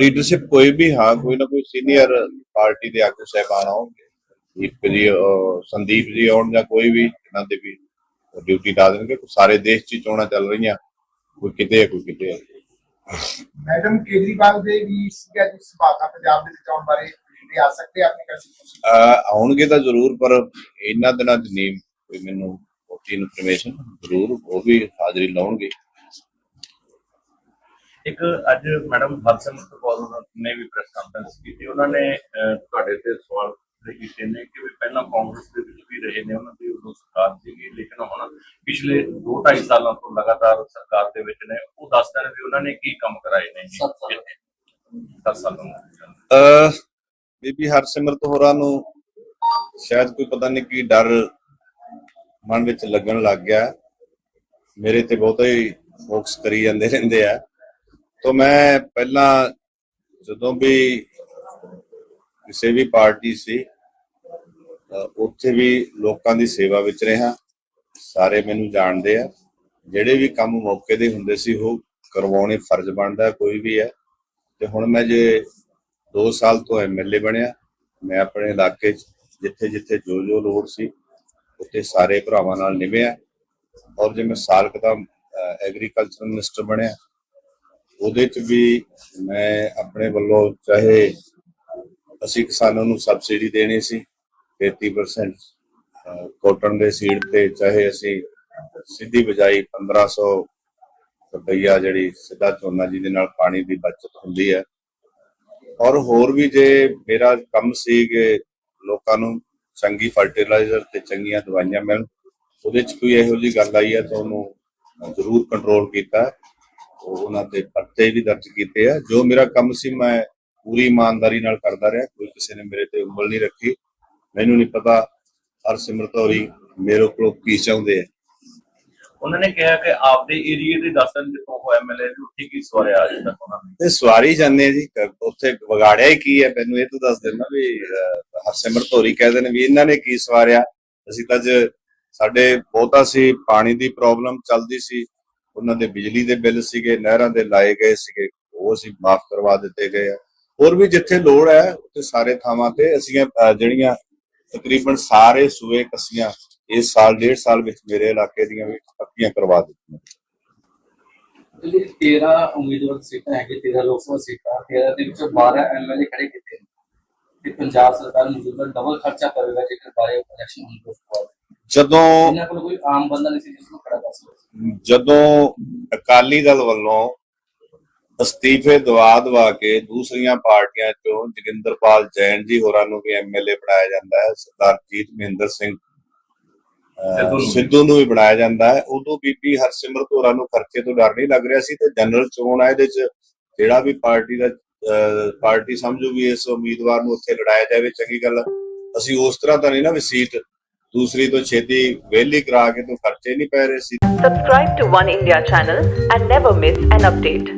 Leadership ਕੋਈ ਵੀ ਹਾਂ ਕੋਈ ਨਾ ਕੋਈ ਸੀਨੀਅਰ ਪਾਰਟੀ ਦੇ ਆਗੂ ਸਹਿਬਾਨ ਆਉਣਗੇ। ਦੀਪ ਜੀ ਸੰਦੀਪ ਜੀ ਆਉਣ ਜਾਂ ਕੋਈ ਵੀ ਇਹਨਾਂ ਦੇ ਵੀ ਡਿਊਟੀ ਲਾ ਦੇਣਗੇ। ਸਾਰੇ ਦੇਸ਼ 'ਚ ਚੋਣਾਂ ਚੱਲ ਰਹੀਆਂ। ਕੋਈ ਕਿਤੇ ਹੈ ਕੋਈ ਕਿਤੇ ਹੈ ਮੈਡਮ ਕੇਜਰੀਵਾਲ ਦੇ ਵੀ ਸੀਗਾ ਜੀ ਸੰਭਾਵਨਾ ਪੰਜਾਬ ਦੇ ਵਿੱਚ ਆਉਣ ਬਾਰੇ ਵੀ ਆ ਸਕਦੇ ਆਪਣੇ ਅਹ ਆਉਣਗੇ ਤਾਂ ਜ਼ਰੂਰ ਪਰ ਇਹਨਾਂ ਦਿਨਾਂ 'ਚ ਨਹੀਂ। ਕੋਈ ਮੈਨੂੰ ਪੱਕੀ ਇਨਫੋਰਮੇਸ਼ਨ ਜ਼ਰੂਰ ਉਹ ਵੀ ਹਾਜ਼ਰੀ ਲਾਉਣਗੇ। ਇੱਕ ਅੱਜ ਮੈਡਮ ਹਰਸਿਮਰਤ ਕੌਰ ਉਹਨਾਂ ਨੇ ਵੀ ਪ੍ਰੈਸ ਕਾਨਫਰੰਸ ਕੀਤੀ। ਉਹਨਾਂ ਨੇ ਤੁਹਾਡੇ ਤੇ ਸਵਾਲ ਕੀਤੇ ਨੇ ਕਿ ਵੀ ਪਹਿਲਾਂ ਕਾਂਗਰਸ ਦੇ ਵਿੱਚ ਵੀ ਰਹੇ ਨੇ ਉਹਨਾਂ ਦੀ ਉਦੋਂ ਸਰਕਾਰ ਸੀਗੀ ਲੇਕਿਨ ਹੁਣ ਪਿਛਲੇ 2.5 ਸਾਲਾਂ ਤੋਂ ਲਗਾਤਾਰ ਸਰਕਾਰ ਦੇ ਵਿੱਚ ਨੇ। ਉਹ ਦੱਸਦੇ ਨੇ ਵੀ ਉਹਨਾਂ ਨੇ ਕੀ ਕੰਮ ਕਰਾਏ ਨੇ। ਜੀ ਸੱਤ ਸਾਲ। 10 ਸਾਲਾਂ ਦੇ ਅਹ ਬੀਬੀ ਹਰਸਿਮਰਤ ਹੋਰਾਂ ਨੂੰ ਸ਼ਾਇਦ ਕੋਈ ਪਤਾ ਨਹੀਂ ਕੀ ਡਰ ਮਨ ਵਿੱਚ ਲੱਗਣ ਲੱਗ ਗਿਆ। ਮੇਰੇ ਤੇ ਬਹੁਤਾ ਹੀ ਫੋਕਸ ਕਰੀ ਜਾਂਦੇ ਰਹਿੰਦੇ ਆ। ਤਾਂ ਮੈਂ ਪਹਿਲਾਂ ਜਦੋਂ ਵੀ ਕਿਸੇ ਵੀ ਪਾਰਟੀ ਸੀ ਉੱਥੇ ਵੀ ਲੋਕਾਂ ਦੀ ਸੇਵਾ ਵਿੱਚ ਰਿਹਾ। ਸਾਰੇ ਮੈਨੂੰ ਜਾਣਦੇ ਆ। ਜਿਹੜੇ ਵੀ ਕੰਮ ਮੌਕੇ ਦੇ ਹੁੰਦੇ ਸੀ, ਉਹ ਕਰਵਾਉਣੇ ਫਰਜ਼ ਬਣਦਾ, ਕੋਈ ਵੀ ਹੈ। ਤੇ ਹੁਣ ਮੈਂ ਜੇ 2 ਸਾਲ ਤੋਂ ਐਮਐਲਏ ਬਣਿਆ। ਮੈਂ ਆਪਣੇ ਇਲਾਕੇ 'ਚ ਜਿੱਥੇ ਜਿੱਥੇ ਜੋ ਜੋ ਲੋੜ ਸੀ, ਉੱਥੇ ਸਾਰੇ ਭਰਾਵਾਂ ਨਾਲ ਨਿਭਿਆ। ਔਰ ਜੇ ਮੈਂ ਸਾਲ ਕੁ ਦਾ ਐਗਰੀਕਲਚਰ ਮਿਨਿਸਟਰ ਬਣਿਆ ਉਹਦੇ 'ਚ ਵੀ ਮੈਂ ਆਪਣੇ ਵੱਲੋਂ ਚਾਹੇ ਅਸੀਂ ਕਿਸਾਨਾਂ ਨੂੰ ਸਬਸਿਡੀ ਦੇਣੀ ਸੀ 33% ਕੋਟਨ ਦੇ ਸੀਡ ਤੇ ਚਾਹੇ ਅਸੀਂ ਸਿੱਧੀ ਬਜਾਈ 1500 ਰੁਪਈਆ ਜਿਹੜੀ ਸਿੱਧਾ ਝੋਨਾ ਜਿਹਦੇ ਨਾਲ ਪਾਣੀ ਦੀ ਬਚਤ ਹੁੰਦੀ ਹੈ। ਔਰ ਹੋਰ ਵੀ ਜੇ ਮੇਰਾ ਕੰਮ ਸੀ ਕਿ ਲੋਕਾਂ ਨੂੰ ਚੰਗੀ ਫਰਟੀਲਾਈਜ਼ਰ ਤੇ ਚੰਗੀਆਂ ਦਵਾਈਆਂ ਮਿਲਣ, ਉਹਦੇ ਚ ਕੋਈ ਇਹੋ ਜੀ ਗੱਲ ਆਈ ਹੈ ਤਾਂ ਉਹਨੂੰ ਜ਼ਰੂਰ ਕੰਟਰੋਲ ਕੀਤਾ। ਉਹਨਾਂ ਤੇ ਪਰਚੇ ਵੀ ਦਰਜ ਕੀਤੇ ਆ। ਜੋ ਮੇਰਾ ਕੰਮ ਸੀ ਮੈਂ ਪੂਰੀ ਇਮਾਨਦਾਰੀ ਨਾਲ ਕਰਦਾ ਰਿਹਾ। ਕੋਈ ਕਿਸੇ ਨੇ ਮੇਰੇ ਤੇ ਉਂਗਲ ਨਹੀਂ ਰੱਖੀ। ਮੈਨੂੰ ਨਹੀਂ ਪਤਾ ਹੋਰੀ ਮੇਰੇ ਕੋਲੋਂ ਕੀ ਚਾਹੁੰਦੇ ਆ। ਉਹਨਾਂ ਨੇ ਕਿਹਾ ਕਿ ਆਪਦੇ ਏਰੀਏ ਦੇ ਦੱਸਣ ਜਿੱਥੋਂ ਐਮਐਲਏ ਦੀ ਉੱਥੇ ਕੀ ਸਵਾਰਿਆ ਅੱਜ ਤੱਕ ਉਹਨਾਂ ਨੇ? ਤੇ ਸਵਾਰੀ ਜਾਂਦੇ ਆ ਜੀ। ਉੱਥੇ ਵਿਗਾੜਿਆ ਹੀ ਕੀ ਹੈ ਮੈਨੂੰ ਇਹ ਤਾਂ ਦੱਸ ਦੇਣਾ ਵੀ ਅਹ, ਹਰਸਿਮਰਤ ਹੋਰੀ ਕਹਿੰਦੇ ਨੇ ਵੀ ਇਹਨਾਂ ਨੇ ਕੀ ਸਵਾਰਿਆ। ਅਸੀਂ ਤਾਂ ਅੱਜ ਸਾਡੇ ਬਹੁਤਾ ਸੀ ਪਾਣੀ ਦੀ ਪ੍ਰੋਬਲਮ ਚੱਲਦੀ ਸੀ। ਉਹਨਾਂ ਦੇ ਬਿਜਲੀ ਦੇ ਬਿੱਲ ਸੀਗੇ, ਨਹਿਰਾਂ ਦੇ ਲਾਏ ਗਏ ਸੀਗੇ, ਉਹ ਅਸੀਂ ਮਾਫ ਕਰਵਾ ਦਿੱਤੇ ਗਏ ਆ। ਹੋਰ ਵੀ ਜਿੱਥੇ ਲੋੜ ਹੈ, ਉੱਥੇ ਸਾਰੇ ਥਾਵਾਂ ਤੇ ਅਸੀਂ ਜਿਹੜੀਆਂ ਤਕਰੀਬਨ ਸਾਰੇ ਸੂਏ ਕਸੀਆਂ ਇਸ ਸਾਲ, ਡੇਢ ਸਾਲ ਵਿੱਚ ਮੇਰੇ ਇਲਾਕੇ ਦੀਆਂ ਵੀ ਪੱਕੀਆਂ ਕਰਵਾ ਦਿੱਤੀਆਂ। ਜਿਹੜੀ 13 ਉਮੀਦਵਾਰ ਸੀਟਾਂ ਹੈਗੇ 13 ਲੋਕ ਸਭਾ ਸੀਟਾਂ 13 ਦੇ ਵਿੱਚੋਂ 12 ਐਮਐਲਏ ਖੜੇ ਕੀਤੇ ਨੇ। ਤੇ ਪੰਜਾਬ ਸਰਕਾਰ ਮੌਜੂਦਾ ਡਬਲ ਖਰਚਾ ਕਰੇਗਾ, ਜੇਕਰ ਬਾਰੇ ਇਲੈਕਸ਼ਨ ਹੋਣ ਤੋਂ ਬਾਅਦ। ਜਦੋਂ ਇਹਨਾਂ ਕੋਲ ਕੋਈ ਆਮ ਬੰਦਾ ਨਹੀਂ ਸੀ ਜਿਸ ਨੂੰ ਖੜਾ ਕਰ ਸਕਦਾ ਜਦੋਂ ਅਕਾਲੀ ਦਲ ਵੱਲੋਂ ਅਸਤੀਫੇ ਦਵਾ ਦਵਾ ਕੇ ਦੂਸਰੀਆਂ ਪਾਰਟੀਆਂ ਚੋਂ ਜਗਿੰਦਰਪਾਲ ਜੈਨ ਜੀ ਹੋਰਾਂ ਨੂੰ ਵੀ ਐਮਐਲਏ ਬਣਾਇਆ ਜਾਂਦਾ ਹੈ ਸਰਦਾਰ ਜੀਤ ਮਹਿੰਦਰ ਸਿੰਘ ਸਿੱਧੂ ਨੂੰ। ਵੀ ਬਣਾਇਆ ਜਾਂਦਾ ਹੈ ਉਦੋਂ ਬੀਬੀ ਹਰਸਿਮਰਤ ਹੋਰਾਂ ਨੂੰ ਖਰਚੇ ਤੋਂ ਡਰ ਨਹੀਂ ਲੱਗ ਰਿਹਾ ਸੀ ਤੇ ਜਨਰਲ ਚੋਣ ਆ ਇਹਦੇ ਚ ਜਿਹੜਾ ਵੀ ਪਾਰਟੀ ਦਾ ਅਹ, ਪਾਰਟੀ ਸਮਝੂਗੀ ਇਸ ਉਮੀਦਵਾਰ ਨੂੰ ਉੱਥੇ ਲੜਾਇਆ ਜਾਵੇ ਚੰਗੀ ਗੱਲ। ਅਸੀਂ ਉਸ ਤਰ੍ਹਾਂ ਤਾਂ ਨਹੀਂ ਨਾ ਵੀ ਸੀਟ ਦੂਸਰੀ ਤੋਂ ਛੇਤੀ ਵੈਲੀ ਕਰਾ ਕੇ ਤੋਂ ਖਰਚੇ ਨਹੀਂ ਪੈ ਰਹੇ ਸੀ subscribe to one India channel and never miss an update